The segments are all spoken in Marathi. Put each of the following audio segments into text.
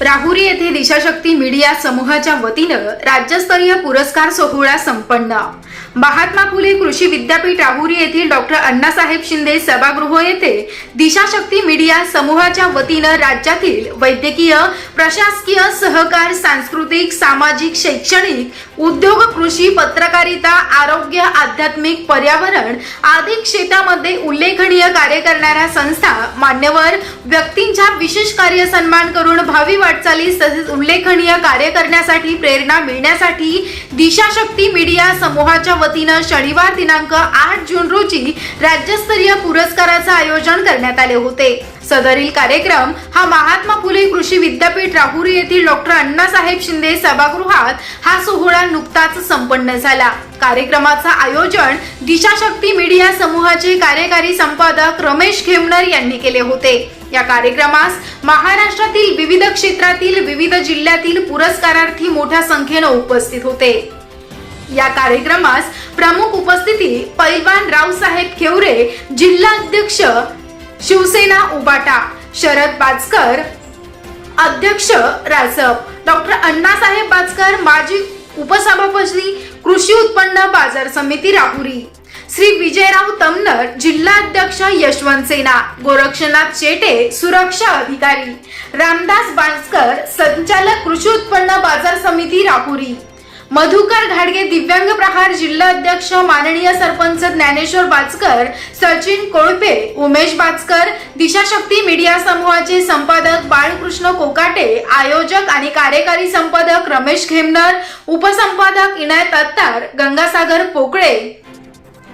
राहुरी येथे दिशाशक्ती मीडिया समूहाच्या वतीनं राज्यस्तरीय पुरस्कार सोहळा संपन्न. महात्मा फुले कृषी विद्यापीठ राहुरी येथील डॉक्टर अण्णासाहेब शिंदे सभागृह येथे दिशाशक्ती मीडिया समूहाच्या वतीनं राज्यातील वैद्यकीय प्रशासकीय सहकार सांस्कृतिक सामाजिक शैक्षणिक उद्योग कृषी पत्रकारिता आरोग्य आध्यात्मिक पर्यावरण आदी क्षेत्रामध्ये उल्लेखनीय कार्य करणाऱ्या संस्था मान्यवर व्यक्तींच्या विशेष कार्य सन्मान करून भावी वाटचालीस तसेच उल्लेखनीय कार्य करण्यासाठी प्रेरणा मिळण्यासाठी दिशाशक्ती मीडिया समूहाच्या वतीनं शनिवार दिनांक आठ जून रोजी राज्यस्तरीय पुरस्काराचं आयोजन करण्यात आले होते. सदरील कार्यक्रम हा महात्मा फुले कृषी विद्यापीठ राहुरी येथील डॉक्टर अण्णासाहेब शिंदे सभागृहात हा सोहळा नुकताच संपन्न झाला. कार्यक्रमाचं आयोजन दिशाशक्ती मीडिया समूहाचे कार्यकारी संपादक रमेश खेमनर यांनी केले होते. या कार्यक्रमास महाराष्ट्रातील विविध क्षेत्रातील विविध जिल्ह्यातील पुरस्कारार्थी मोठ्या संख्येनं उपस्थित होते. या कार्यक्रमास प्रमुख उपस्थिती पैलवान रावसाहेब खेवरे जिल्हा अध्यक्ष शिवसेना उबाटा शरद बाजकर अध्यक्ष रासप डॉक्टर अण्णासाहेब बाजकर माजी उपसभापती कृषी उत्पन्न बाजार समिती राहुरी श्री विजयराव तमनर जिल्हा अध्यक्ष यशवंत सेना गोरक्षनाथ शेटे सुरक्षा अधिकारी रामदास बांसकर संचालक कृषी उत्पन्न बाजार समिती राहुरी. मधुकर घाडगे दिव्यांग प्रहार जिल्हा अध्यक्ष माननीय सरपंच ज्ञानेश्वर बाचकर सचिन कोळपे उमेश बाचकर दिशाशक्ती मीडिया समूहाचे संपादक बाळकृष्ण कोकाटे आयोजक आणि कार्यकारी संपादक रमेश खेमनर उपसंपादक इनायत अत्तार गंगासागर पोकळे.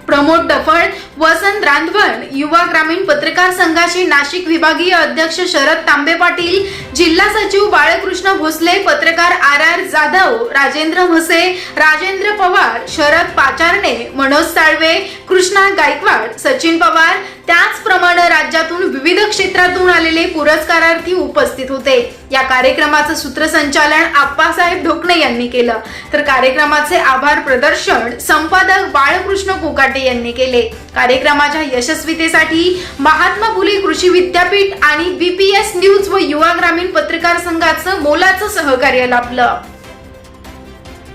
प्रमोद डफळ वसंत रांधवण युवा ग्रामीण पत्रकार संघाचे नाशिक विभागीय अध्यक्ष शरद तांबे पाटील जिल्हा सचिव बाळकृष्ण भोसले पत्रकार आर आर जाधव राजेंद्र म्हसे राजेंद्र पवार शरद पाचारणे मनोज साळवे कृष्णा गायकवाड सचिन पवार. त्याचप्रमाणे राज्यातून विविध क्षेत्रातून आलेले पुरस्कारार्थी उपस्थित होते. या कार्यक्रमाचं सूत्रसंचालन आप्पासाहेब यांनी केलं. तर कार्यक्रमाचे आभार प्रदर्शन संपादक बाळकृष्ण कोकाटे यांनी केले. कार्यक्रमाच्या यशस्वीतेसाठी महात्मा फुले कृषी विद्यापीठ आणि बीपीएस न्यूज व युवा ग्रामीण पत्रकार संघाचं मोलाचं सहकार्य लाभलं.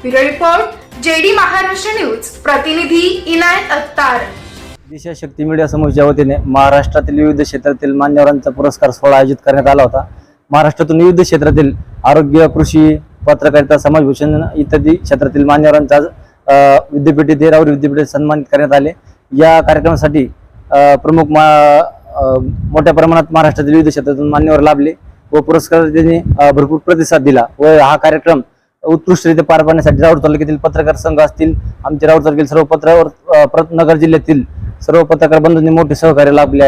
Report JD Maharashtra news. प्रतिनिधी इनायत अत्तार दिशा शक्ती मीडिया समूहच्या वतीने महाराष्ट्रातील विविध क्षेत्रातील मान्यवरांचा पुरस्कार सोहळा आयोजित करण्यात आला होता. महाराष्ट्रातून विविध क्षेत्रातील आरोग्य कृषी पत्रकारिता समाजभूषण इत्यादी क्षेत्रातील मान्यवरांचा आज अ, विद्यापीठ येथे विद्यापीठात सन्मानित करण्यात आले. या कार्यक्रमासाठी प्रमुख मा मोठ्या प्रमाणात महाराष्ट्रातील विविध क्षेत्रातून मान्यवर लाभले व पुरस्कार त्यांनी भरपूर प्रतिसाद दिला व हा कार्यक्रम उत्कृष्टरित्या पार पाडण्यासाठी राऊर तालुक्यातील पत्रकार संघ असतील आमचे राऊर तालुक्यातील सर्व पत्रावर नगर जिल्ह्यातील सर्व पत्रकार बंधूंनी मोठे सहकार्य लाभले आहेत